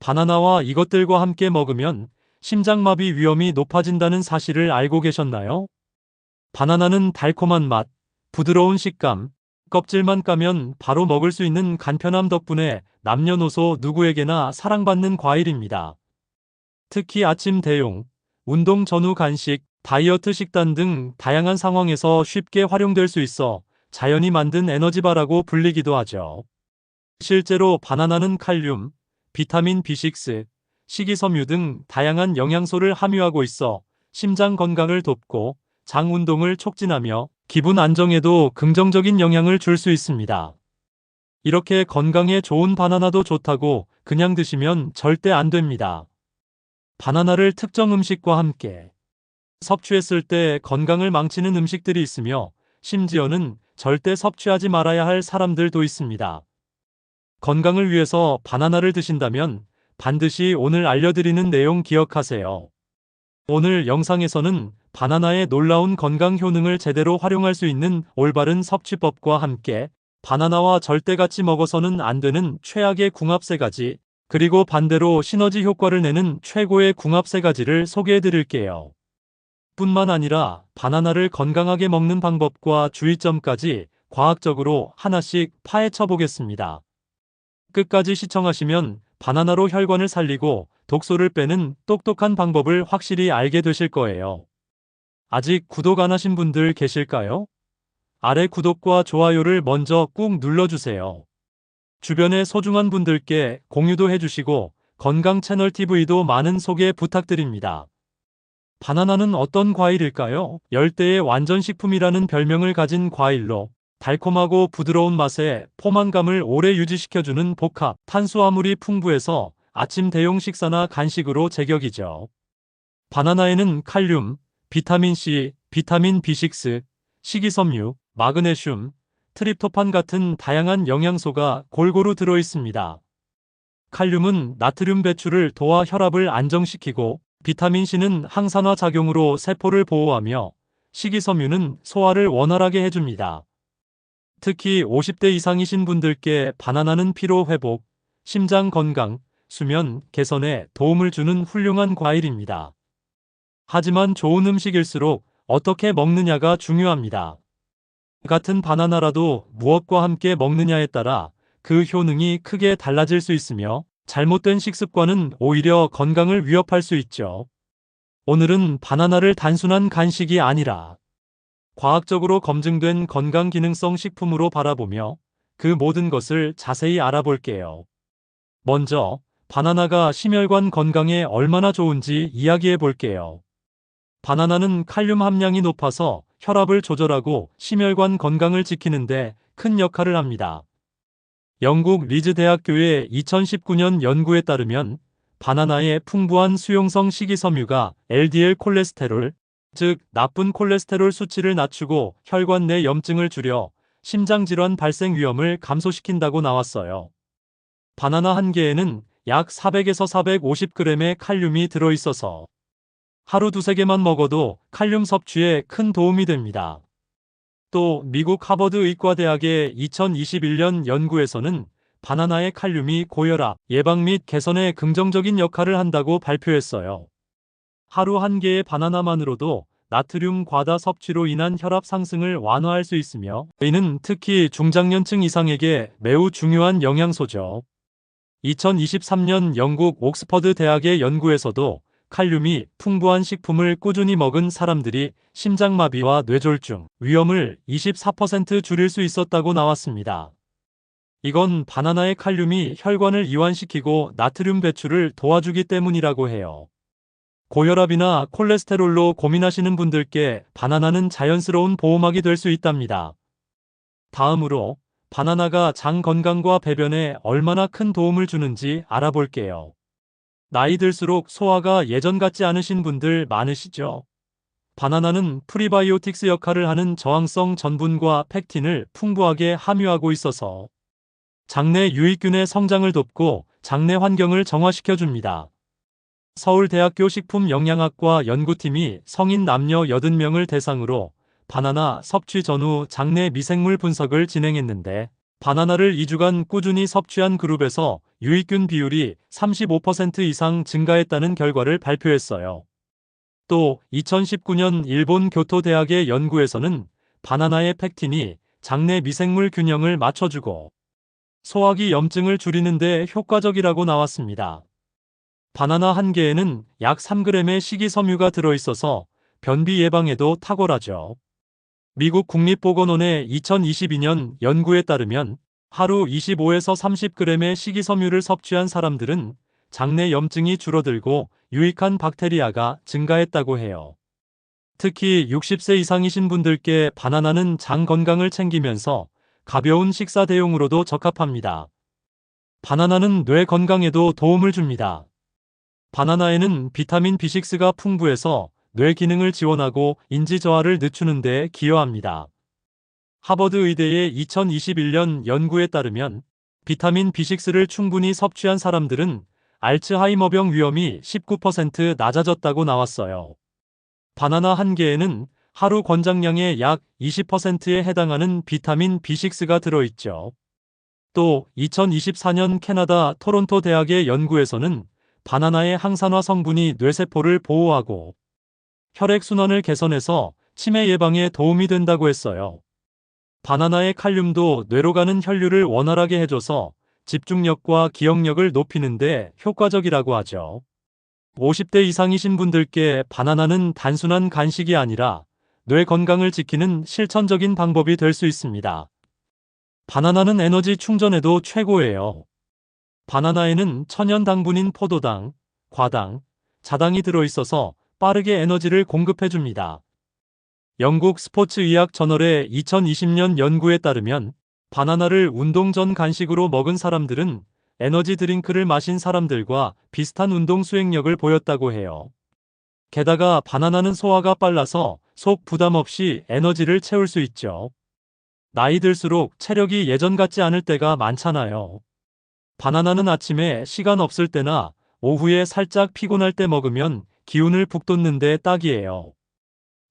바나나와 이것들과 함께 먹으면 심장마비 위험이 높아진다는 사실을 알고 계셨나요? 바나나는 달콤한 맛, 부드러운 식감, 껍질만 까면 바로 먹을 수 있는 간편함 덕분에 남녀노소 누구에게나 사랑받는 과일입니다. 특히 아침 대용, 운동 전후 간식, 다이어트 식단 등 다양한 상황에서 쉽게 활용될 수 있어 자연이 만든 에너지바라고 불리기도 하죠. 실제로 바나나는 칼륨, 비타민 B6, 식이섬유 등 다양한 영양소를 함유하고 있어 심장 건강을 돕고 장 운동을 촉진하며 기분 안정에도 긍정적인 영향을 줄 수 있습니다. 이렇게 건강에 좋은 바나나도 좋다고 그냥 드시면 절대 안 됩니다. 바나나를 특정 음식과 함께 섭취했을 때 건강을 망치는 음식들이 있으며 심지어는 절대 섭취하지 말아야 할 사람들도 있습니다. 건강을 위해서 바나나를 드신다면 반드시 오늘 알려드리는 내용 기억하세요. 오늘 영상에서는 바나나의 놀라운 건강 효능을 제대로 활용할 수 있는 올바른 섭취법과 함께 바나나와 절대 같이 먹어서는 안 되는 최악의 궁합 세 가지, 그리고 반대로 시너지 효과를 내는 최고의 궁합 세 가지를 소개해 드릴게요. 뿐만 아니라 바나나를 건강하게 먹는 방법과 주의점까지 과학적으로 하나씩 파헤쳐 보겠습니다. 끝까지 시청하시면 바나나로 혈관을 살리고 독소를 빼는 똑똑한 방법을 확실히 알게 되실 거예요. 아직 구독 안 하신 분들 계실까요? 아래 구독과 좋아요를 먼저 꾹 눌러주세요. 주변의 소중한 분들께 공유도 해주시고 건강 채널 TV도 많은 소개 부탁드립니다. 바나나는 어떤 과일일까요? 열대의 완전식품이라는 별명을 가진 과일로 달콤하고 부드러운 맛에 포만감을 오래 유지시켜주는 복합 탄수화물이 풍부해서 아침 대용 식사나 간식으로 제격이죠. 바나나에는 칼륨, 비타민C, 비타민 B6, 식이섬유, 마그네슘, 트립토판 같은 다양한 영양소가 골고루 들어 있습니다. 칼륨은 나트륨 배출을 도와 혈압을 안정시키고 비타민C는 항산화 작용으로 세포를 보호하며 식이섬유는 소화를 원활하게 해줍니다. 특히 50대 이상이신 분들께 바나나는 피로 회복, 심장 건강, 수면 개선에 도움을 주는 훌륭한 과일입니다. 하지만 좋은 음식일수록 어떻게 먹느냐가 중요합니다. 같은 바나나라도 무엇과 함께 먹느냐에 따라 그 효능이 크게 달라질 수 있으며 잘못된 식습관은 오히려 건강을 위협할 수 있죠. 오늘은 바나나를 단순한 간식이 아니라 과학적으로 검증된 건강 기능성 식품으로 바라보며 그 모든 것을 자세히 알아볼게요. 먼저 바나나가 심혈관 건강에 얼마나 좋은지 이야기해 볼게요. 바나나는 칼륨 함량이 높아서 혈압을 조절하고 심혈관 건강을 지키는데 큰 역할을 합니다. 영국 리즈 대학교의 2019년 연구에 따르면 바나나의 풍부한 수용성 식이섬유가 LDL 콜레스테롤, 즉 나쁜 콜레스테롤 수치를 낮추고 혈관 내 염증을 줄여 심장질환 발생 위험을 감소시킨다고 나왔어요. 바나나 한 개에는 약 400에서 450g의 칼륨이 들어있어서 하루 두세 개만 먹어도 칼륨 섭취에 큰 도움이 됩니다. 또 미국 하버드 의과대학의 2021년 연구에서는 바나나의 칼륨이 고혈압 예방 및 개선에 긍정적인 역할을 한다고 발표했어요. 하루 한 개의 바나나만으로도 나트륨 과다 섭취로 인한 혈압 상승을 완화할 수 있으며 이는 특히 중장년층 이상에게 매우 중요한 영양소죠. 2023년 영국 옥스퍼드 대학의 연구에서도 칼륨이 풍부한 식품을 꾸준히 먹은 사람들이 심장마비와 뇌졸중 위험을 24% 줄일 수 있었다고 나왔습니다. 이건 바나나의 칼륨이 혈관을 이완시키고 나트륨 배출을 도와주기 때문이라고 해요. 고혈압이나 콜레스테롤로 고민하시는 분들께 바나나는 자연스러운 보호막이 될 수 있답니다. 다음으로 바나나가 장 건강과 배변에 얼마나 큰 도움을 주는지 알아볼게요. 나이 들수록 소화가 예전 같지 않으신 분들 많으시죠? 바나나는 프리바이오틱스 역할을 하는 저항성 전분과 팩틴을 풍부하게 함유하고 있어서 장내 유익균의 성장을 돕고 장내 환경을 정화시켜 줍니다. 서울대학교 식품영양학과 연구팀이 성인 남녀 80명을 대상으로 바나나 섭취 전후 장내 미생물 분석을 진행했는데 바나나를 2주간 꾸준히 섭취한 그룹에서 유익균 비율이 35% 이상 증가했다는 결과를 발표했어요. 또 2019년 일본 교토대학의 연구에서는 바나나의 팩틴이 장내 미생물 균형을 맞춰주고 소화기 염증을 줄이는데 효과적이라고 나왔습니다. 바나나 한 개에는 약 3g의 식이섬유가 들어있어서 변비 예방에도 탁월하죠. 미국 국립보건원의 2022년 연구에 따르면 하루 25에서 30g의 식이섬유를 섭취한 사람들은 장내 염증이 줄어들고 유익한 박테리아가 증가했다고 해요. 특히 60세 이상이신 분들께 바나나는 장 건강을 챙기면서 가벼운 식사 대용으로도 적합합니다. 바나나는 뇌 건강에도 도움을 줍니다. 바나나에는 비타민 B6가 풍부해서 뇌 기능을 지원하고 인지 저하를 늦추는 데 기여합니다. 하버드 의대의 2021년 연구에 따르면 비타민 B6를 충분히 섭취한 사람들은 알츠하이머병 위험이 19% 낮아졌다고 나왔어요. 바나나 한 개에는 하루 권장량의 약 20%에 해당하는 비타민 B6가 들어있죠. 또 2024년 캐나다 토론토 대학의 연구에서는 바나나의 항산화 성분이 뇌세포를 보호하고 혈액순환을 개선해서 치매 예방에 도움이 된다고 했어요. 바나나의 칼륨도 뇌로 가는 혈류를 원활하게 해줘서 집중력과 기억력을 높이는데 효과적이라고 하죠. 50대 이상이신 분들께 바나나는 단순한 간식이 아니라 뇌 건강을 지키는 실천적인 방법이 될 수 있습니다. 바나나는 에너지 충전에도 최고예요. 바나나에는 천연 당분인 포도당, 과당, 자당이 들어있어서 빠르게 에너지를 공급해줍니다. 영국 스포츠 의학 저널의 2020년 연구에 따르면 바나나를 운동 전 간식으로 먹은 사람들은 에너지 드링크를 마신 사람들과 비슷한 운동 수행력을 보였다고 해요. 게다가 바나나는 소화가 빨라서 속 부담 없이 에너지를 채울 수 있죠. 나이 들수록 체력이 예전 같지 않을 때가 많잖아요. 바나나는 아침에 시간 없을 때나 오후에 살짝 피곤할 때 먹으면 기운을 북돋는데 딱이에요.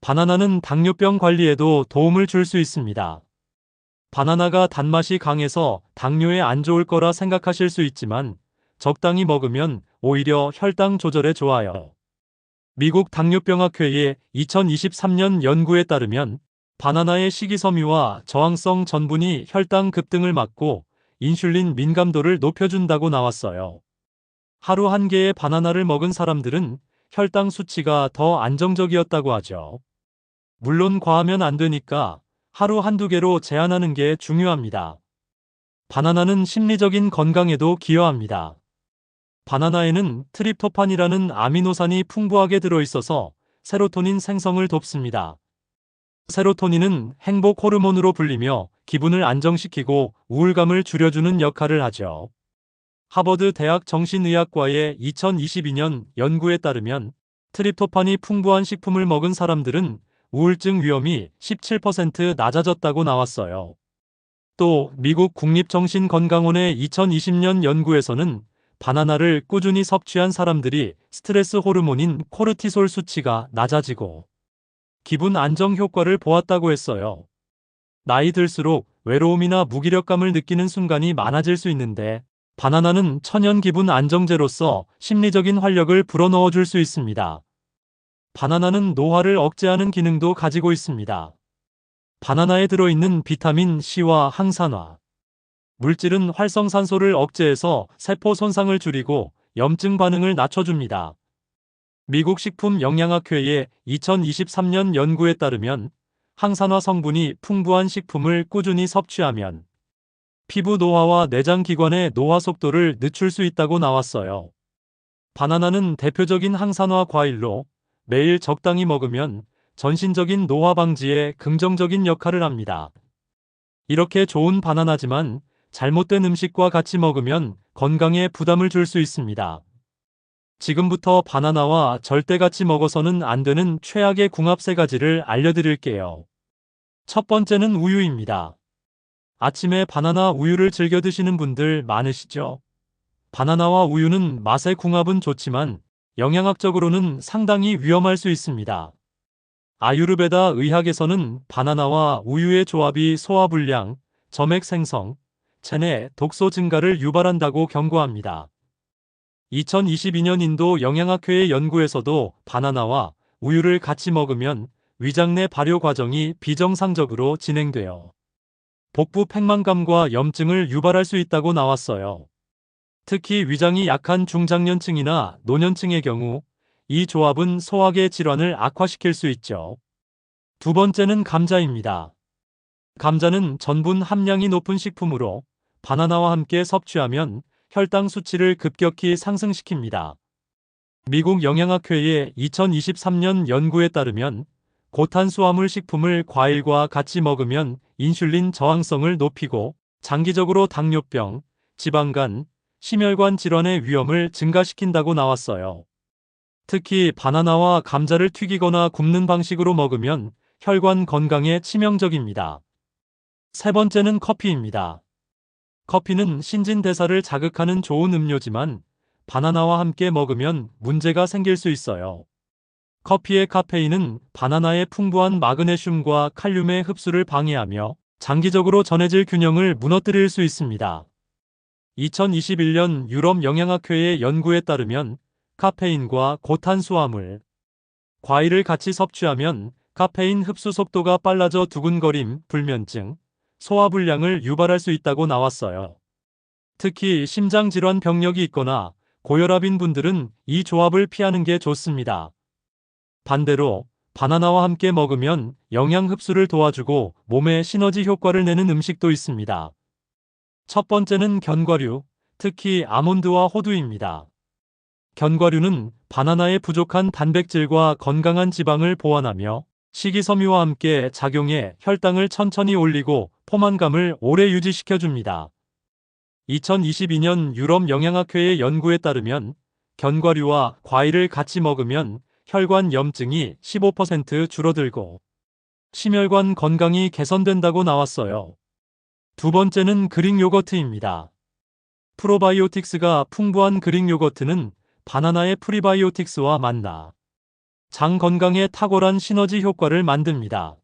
바나나는 당뇨병 관리에도 도움을 줄 수 있습니다. 바나나가 단맛이 강해서 당뇨에 안 좋을 거라 생각하실 수 있지만 적당히 먹으면 오히려 혈당 조절에 좋아요. 미국 당뇨병학회의 2023년 연구에 따르면 바나나의 식이섬유와 저항성 전분이 혈당 급등을 막고 인슐린 민감도를 높여준다고 나왔어요. 하루 한 개의 바나나를 먹은 사람들은 혈당 수치가 더 안정적이었다고 하죠. 물론 과하면 안 되니까 하루 한두 개로 제한하는 게 중요합니다. 바나나는 심리적인 건강에도 기여합니다. 바나나에는 트립토판이라는 아미노산이 풍부하게 들어있어서 세로토닌 생성을 돕습니다. 세로토닌은 행복 호르몬으로 불리며 기분을 안정시키고 우울감을 줄여주는 역할을 하죠. 하버드 대학 정신의학과의 2022년 연구에 따르면 트립토판이 풍부한 식품을 먹은 사람들은 우울증 위험이 17% 낮아졌다고 나왔어요. 또 미국 국립정신건강원의 2020년 연구에서는 바나나를 꾸준히 섭취한 사람들이 스트레스 호르몬인 코르티솔 수치가 낮아지고 기분 안정 효과를 보았다고 했어요. 나이 들수록 외로움이나 무기력감을 느끼는 순간이 많아질 수 있는데 바나나는 천연 기분 안정제로서 심리적인 활력을 불어넣어 줄 수 있습니다. 바나나는 노화를 억제하는 기능도 가지고 있습니다. 바나나에 들어있는 비타민 C와 항산화, 물질은 활성산소를 억제해서 세포 손상을 줄이고 염증 반응을 낮춰줍니다. 미국 식품영양학회의 2023년 연구에 따르면 항산화 성분이 풍부한 식품을 꾸준히 섭취하면 피부 노화와 내장 기관의 노화 속도를 늦출 수 있다고 나왔어요. 바나나는 대표적인 항산화 과일로 매일 적당히 먹으면 전신적인 노화 방지에 긍정적인 역할을 합니다. 이렇게 좋은 바나나지만 잘못된 음식과 같이 먹으면 건강에 부담을 줄 수 있습니다. 지금부터 바나나와 절대 같이 먹어서는 안 되는 최악의 궁합 세 가지를 알려드릴게요. 첫 번째는 우유입니다. 아침에 바나나 우유를 즐겨 드시는 분들 많으시죠? 바나나와 우유는 맛의 궁합은 좋지만 영양학적으로는 상당히 위험할 수 있습니다. 아유르베다 의학에서는 바나나와 우유의 조합이 소화불량, 점액 생성, 체내 독소 증가를 유발한다고 경고합니다. 2022년 인도 영양학회의 연구에서도 바나나와 우유를 같이 먹으면 위장 내 발효 과정이 비정상적으로 진행되어 복부 팽만감과 염증을 유발할 수 있다고 나왔어요. 특히 위장이 약한 중장년층이나 노년층의 경우 이 조합은 소화계 질환을 악화시킬 수 있죠. 두 번째는 감자입니다. 감자는 전분 함량이 높은 식품으로 바나나와 함께 섭취하면 혈당 수치를 급격히 상승시킵니다. 미국 영양학회의 2023년 연구에 따르면 고탄수화물 식품을 과일과 같이 먹으면 인슐린 저항성을 높이고 장기적으로 당뇨병, 지방간, 심혈관 질환의 위험을 증가시킨다고 나왔어요. 특히 바나나와 감자를 튀기거나 굽는 방식으로 먹으면 혈관 건강에 치명적입니다. 세 번째는 커피입니다. 커피는 신진대사를 자극하는 좋은 음료지만 바나나와 함께 먹으면 문제가 생길 수 있어요. 커피의 카페인은 바나나의 풍부한 마그네슘과 칼륨의 흡수를 방해하며 장기적으로 전해질 균형을 무너뜨릴 수 있습니다. 2021년 유럽 영양학회의 연구에 따르면 카페인과 고탄수화물, 과일을 같이 섭취하면 카페인 흡수 속도가 빨라져 두근거림, 불면증, 소화불량을 유발할 수 있다고 나왔어요. 특히 심장질환 병력이 있거나 고혈압인 분들은 이 조합을 피하는 게 좋습니다. 반대로 바나나와 함께 먹으면 영양 흡수를 도와주고 몸에 시너지 효과를 내는 음식도 있습니다. 첫 번째는 견과류, 특히 아몬드와 호두입니다. 견과류는 바나나의 부족한 단백질과 건강한 지방을 보완하며 식이섬유와 함께 작용해 혈당을 천천히 올리고 포만감을 오래 유지시켜줍니다. 2022년 유럽 영양학회의 연구에 따르면 견과류와 과일을 같이 먹으면 혈관 염증이 15% 줄어들고 심혈관 건강이 개선된다고 나왔어요. 두 번째는 그릭 요거트입니다. 프로바이오틱스가 풍부한 그릭 요거트는 바나나의 프리바이오틱스와 만나 장 건강에 탁월한 시너지 효과를 만듭니다.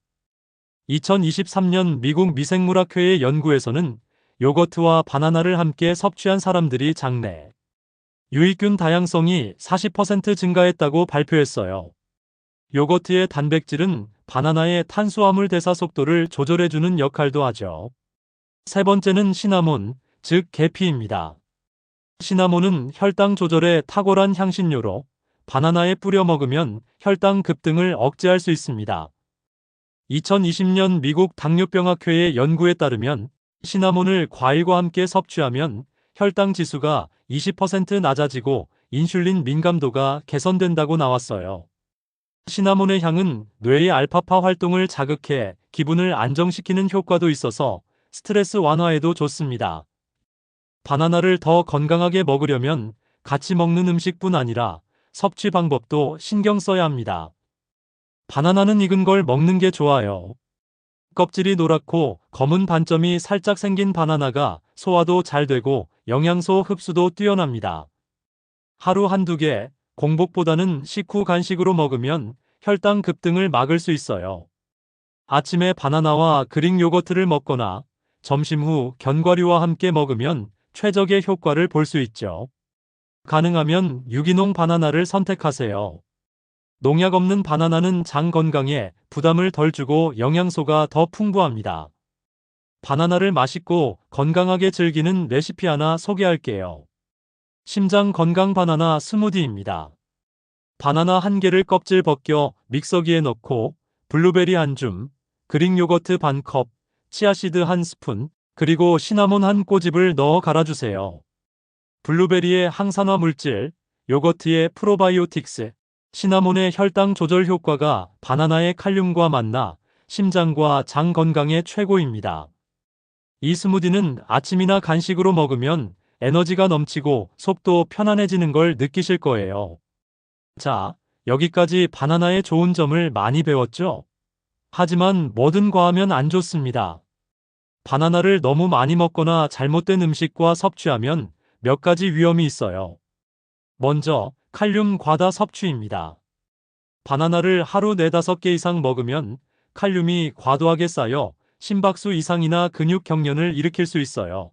2023년 미국 미생물학회의 연구에서는 요거트와 바나나를 함께 섭취한 사람들이 장내 유익균 다양성이 40% 증가했다고 발표했어요. 요거트의 단백질은 바나나의 탄수화물 대사 속도를 조절해주는 역할도 하죠. 세 번째는 시나몬, 즉 계피입니다. 시나몬은 혈당 조절에 탁월한 향신료로 바나나에 뿌려 먹으면 혈당 급등을 억제할 수 있습니다. 2020년 미국 당뇨병학회의 연구에 따르면 시나몬을 과일과 함께 섭취하면 혈당 지수가 20% 낮아지고 인슐린 민감도가 개선된다고 나왔어요. 시나몬의 향은 뇌의 알파파 활동을 자극해 기분을 안정시키는 효과도 있어서 스트레스 완화에도 좋습니다. 바나나를 더 건강하게 먹으려면 같이 먹는 음식뿐 아니라 섭취 방법도 신경 써야 합니다. 바나나는 익은 걸 먹는 게 좋아요. 껍질이 노랗고 검은 반점이 살짝 생긴 바나나가 소화도 잘 되고 영양소 흡수도 뛰어납니다. 하루 한두 개, 공복보다는 식후 간식으로 먹으면 혈당 급등을 막을 수 있어요. 아침에 바나나와 그릭 요거트를 먹거나 점심 후 견과류와 함께 먹으면 최적의 효과를 볼 수 있죠. 가능하면 유기농 바나나를 선택하세요. 농약 없는 바나나는 장 건강에 부담을 덜 주고 영양소가 더 풍부합니다. 바나나를 맛있고 건강하게 즐기는 레시피 하나 소개할게요. 심장 건강 바나나 스무디입니다. 바나나 한 개를 껍질 벗겨 믹서기에 넣고 블루베리 한 줌, 그릭 요거트 반 컵, 치아시드 한 스푼, 그리고 시나몬 한 꼬집을 넣어 갈아주세요. 블루베리의 항산화 물질, 요거트의 프로바이오틱스, 시나몬의 혈당 조절 효과가 바나나의 칼륨과 만나 심장과 장 건강에 최고입니다. 이 스무디는 아침이나 간식으로 먹으면 에너지가 넘치고 속도 편안해지는 걸 느끼실 거예요. 자, 여기까지 바나나의 좋은 점을 많이 배웠죠? 하지만 뭐든 과하면 안 좋습니다. 바나나를 너무 많이 먹거나 잘못된 음식과 섭취하면 몇 가지 위험이 있어요. 먼저, 칼륨 과다 섭취입니다. 바나나를 하루 4, 5개 이상 먹으면 칼륨이 과도하게 쌓여 심박수 이상이나 근육 경련을 일으킬 수 있어요.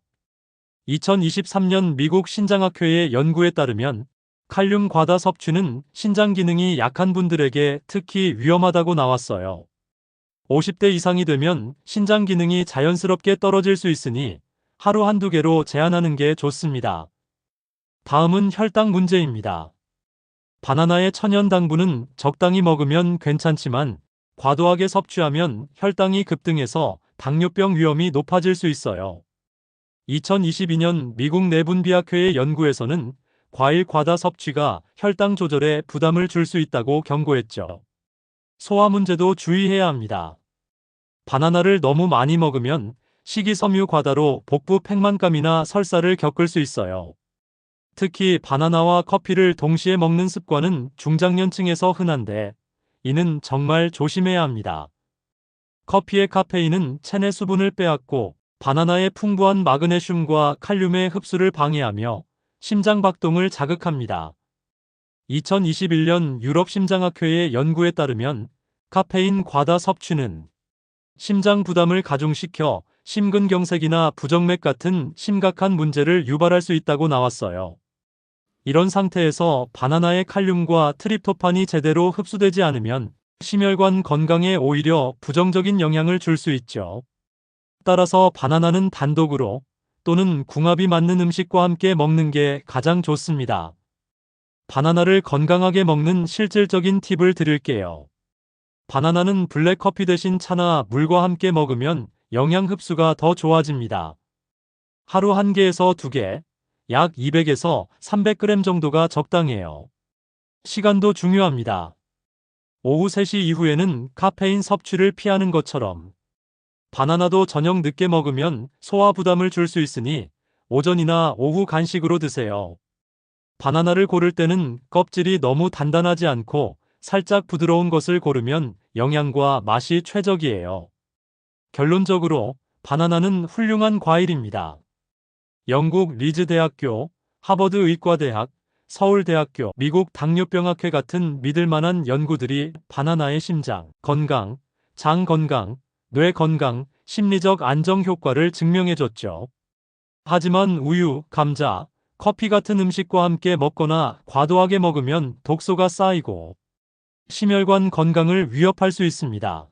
2023년 미국 신장학회의 연구에 따르면 칼륨 과다 섭취는 신장 기능이 약한 분들에게 특히 위험하다고 나왔어요. 50대 이상이 되면 신장 기능이 자연스럽게 떨어질 수 있으니 하루 한두 개로 제한하는 게 좋습니다. 다음은 혈당 문제입니다. 바나나의 천연 당분은 적당히 먹으면 괜찮지만 과도하게 섭취하면 혈당이 급등해서 당뇨병 위험이 높아질 수 있어요. 2022년 미국 내분비학회의 연구에서는 과일 과다 섭취가 혈당 조절에 부담을 줄 수 있다고 경고했죠. 소화 문제도 주의해야 합니다. 바나나를 너무 많이 먹으면 식이섬유 과다로 복부 팽만감이나 설사를 겪을 수 있어요. 특히 바나나와 커피를 동시에 먹는 습관은 중장년층에서 흔한데 이는 정말 조심해야 합니다. 커피의 카페인은 체내 수분을 빼앗고 바나나의 풍부한 마그네슘과 칼륨의 흡수를 방해하며 심장 박동을 자극합니다. 2021년 유럽 심장학회의 연구에 따르면 카페인 과다 섭취는 심장 부담을 가중시켜 심근경색이나 부정맥 같은 심각한 문제를 유발할 수 있다고 나왔어요. 이런 상태에서 바나나의 칼륨과 트립토판이 제대로 흡수되지 않으면 심혈관 건강에 오히려 부정적인 영향을 줄 수 있죠. 따라서 바나나는 단독으로 또는 궁합이 맞는 음식과 함께 먹는 게 가장 좋습니다. 바나나를 건강하게 먹는 실질적인 팁을 드릴게요. 바나나는 블랙커피 대신 차나 물과 함께 먹으면 영양 흡수가 더 좋아집니다. 하루 한 개에서 두 개, 약 200에서 300g 정도가 적당해요. 시간도 중요합니다. 오후 3시 이후에는 카페인 섭취를 피하는 것처럼 바나나도 저녁 늦게 먹으면 소화 부담을 줄 수 있으니 오전이나 오후 간식으로 드세요. 바나나를 고를 때는 껍질이 너무 단단하지 않고 살짝 부드러운 것을 고르면 영양과 맛이 최적이에요. 결론적으로 바나나는 훌륭한 과일입니다. 영국 리즈 대학교, 하버드 의과대학, 서울대학교, 미국 당뇨병학회 같은 믿을 만한 연구들이 바나나의 심장, 건강, 장 건강, 뇌 건강, 심리적 안정 효과를 증명해줬죠. 하지만 우유, 감자, 커피 같은 음식과 함께 먹거나 과도하게 먹으면 독소가 쌓이고 심혈관 건강을 위협할 수 있습니다.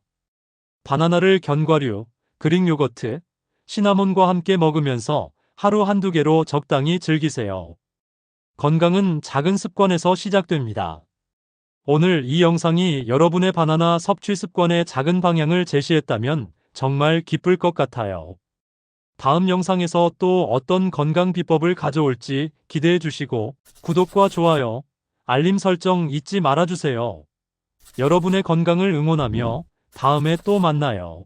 바나나를 견과류, 그릭 요거트, 시나몬과 함께 먹으면서 하루 한두 개로 적당히 즐기세요. 건강은 작은 습관에서 시작됩니다. 오늘 이 영상이 여러분의 바나나 섭취 습관의 작은 방향을 제시했다면 정말 기쁠 것 같아요. 다음 영상에서 또 어떤 건강 비법을 가져올지 기대해 주시고 구독과 좋아요, 알림 설정 잊지 말아주세요. 여러분의 건강을 응원하며 다음에 또 만나요.